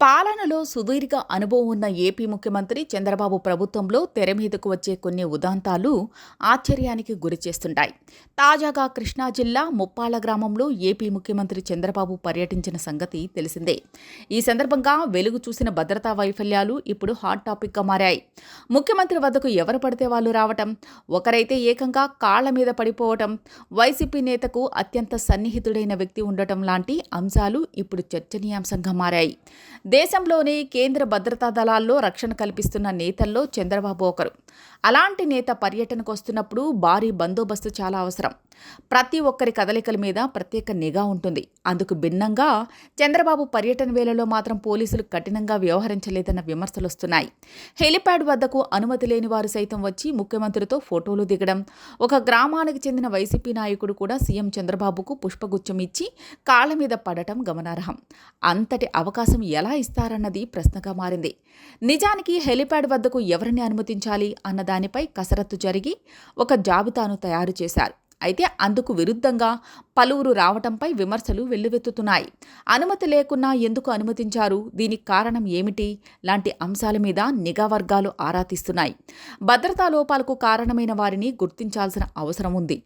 పాలనలో సుదీర్ఘ అనుభవం ఉన్న ఏపీ ముఖ్యమంత్రి చంద్రబాబు ప్రభుత్వంలో తెర మీదకు వచ్చే కొన్ని ఉదాంతాలు ఆశ్చర్యానికి గురిచేస్తుంటాయి తాజాగా కృష్ణా జిల్లా ముప్పాల గ్రామంలో ఏపీ ముఖ్యమంత్రి చంద్రబాబు పర్యటించిన సంగతి తెలిసిందే. ఈ సందర్భంగా వెలుగు చూసిన భద్రతా వైఫల్యాలు ఇప్పుడు హాట్ టాపిక్గా మారాయి. ముఖ్యమంత్రి వద్దకు ఎవరు పడితే వాళ్ళు రావటం ఒకరైతే ఏకంగా కాళ్ళ మీద పడిపోవటం వైసీపీ నేతకు అత్యంత సన్నిహితుడైన వ్యక్తి ఉండటం లాంటి అంశాలు ఇప్పుడు చర్చనీయాంశంగా మారాయి. దేశంలోని కేంద్ర భద్రతా దళాల్లో రక్షణ కల్పిస్తున్న నేతల్లో చంద్రబాబు ఒకరు. అలాంటి నేత పర్యటనకు వస్తున్నప్పుడు భారీ బందోబస్తు చాలా అవసరం. ప్రతి ఒక్కరి కదలికల మీద ప్రత్యేక నిఘా ఉంటుంది. అందుకు భిన్నంగా చంద్రబాబు పర్యటన వేళలో మాత్రం పోలీసులు కఠినంగా వ్యవహరించలేదన్న విమర్శలు వస్తున్నాయి. హెలిప్యాడ్ వద్దకు అనుమతి లేని వారు సైతం వచ్చి ముఖ్యమంత్రితో ఫోటోలు దిగడం ఒక గ్రామానికి చెందిన వైసీపీ నాయకుడు కూడా సీఎం చంద్రబాబుకు పుష్పగుచ్చం ఇచ్చి కాళ్ళ మీద పడటం గమనార్హం. అంతటి అవకాశం ఎలా ఇస్తారన్నది ప్రశ్నగా మారింది. నిజానికి హెలిప్యాడ్ వద్దకు ఎవరిని అనుమతించాలి అన్న దానిపై కసరత్తు జరిగి ఒక జాబితాను తయారు చేశారు. అయితే అందుకు విరుద్ధంగా పలువురు రావటంపై విమర్శలు వెల్లువెత్తుతున్నాయి. అనుమతి లేకున్నా ఎందుకు అనుమతించారు? దీనికి కారణం ఏమిటి? లాంటి అంశాల మీద నిఘా వర్గాలు ఆరా తీస్తున్నాయి. భద్రతా లోపాలకు కారణమైన వారిని గుర్తించాల్సిన అవసరం ఉంది.